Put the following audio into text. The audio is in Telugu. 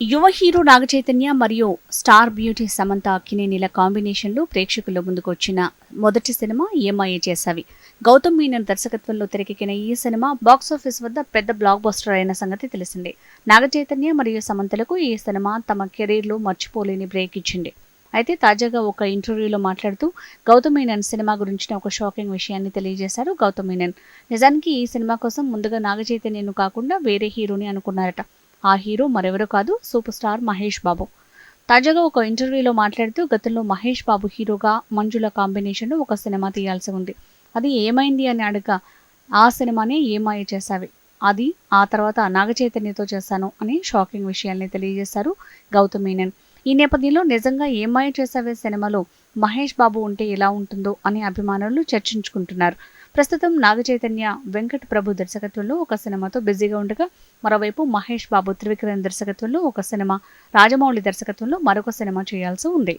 యువ హీరో నాగచైతన్య మరియు స్టార్ బ్యూటీ సమంత అక్కినేనిల కాంబినేషన్లో ప్రేక్షకుల ముందుకు వచ్చిన మొదటి సినిమా ఏమాయే చేసావి గౌతమ్ మీనన్ దర్శకత్వంలో తెరకెక్కిన ఈ సినిమా బాక్సాఫీస్ వద్ద పెద్ద బ్లాక్ బస్టర్ అయిన సంగతి తెలిసిందే. నాగచైతన్య మరియు సమంతలకు ఈ సినిమా తమ కెరీర్లో మర్చిపోలేని బ్రేక్ ఇచ్చింది. అయితే తాజాగా ఒక ఇంటర్వ్యూలో మాట్లాడుతూ గౌతమ్ మీనన్ సినిమా గురించిన ఒక షాకింగ్ విషయాన్ని తెలియజేశారు గౌతమ్ మీనన్. నిజానికి ఈ సినిమా కోసం ముందుగా నాగచైతన్యను కాకుండా వేరే హీరోని అనుకున్నారట. ఆ హీరో మరెవరో కాదు సూపర్ స్టార్ మహేష్ బాబు. తాజాగా ఒక ఇంటర్వ్యూలో మాట్లాడుతూ గతంలో మహేష్ బాబు హీరోగా మంజుల కాంబినేషన్లో ఒక సినిమా తీయాల్సి ఉంది. అది ఏమైంది అని అడగ ఆ సినిమానే ఏమాయ చేశావి? అది ఆ తర్వాత నాగ చైతన్యతో చేశాను అని షాకింగ్ విషయాల్ని తెలియజేశారు గౌతమ్ మీనన్. ఈ నేపథ్యంలో నిజంగా ఏమాయ చేశావే సినిమాలో మహేష్ బాబు ఉంటే ఎలా ఉంటుందో అని అభిమానులు చర్చించుకుంటున్నారు. ప్రస్తుతం నాగచైతన్య వెంకట్ ప్రభు దర్శకత్వంలో ఒక సినిమాతో బిజీగా ఉండగా మరోవైపు మహేష్ బాబు త్రివిక్రమ్ దర్శకత్వంలో ఒక సినిమా రాజమౌళి దర్శకత్వంలో మరొక సినిమా చేయాల్సి ఉంది.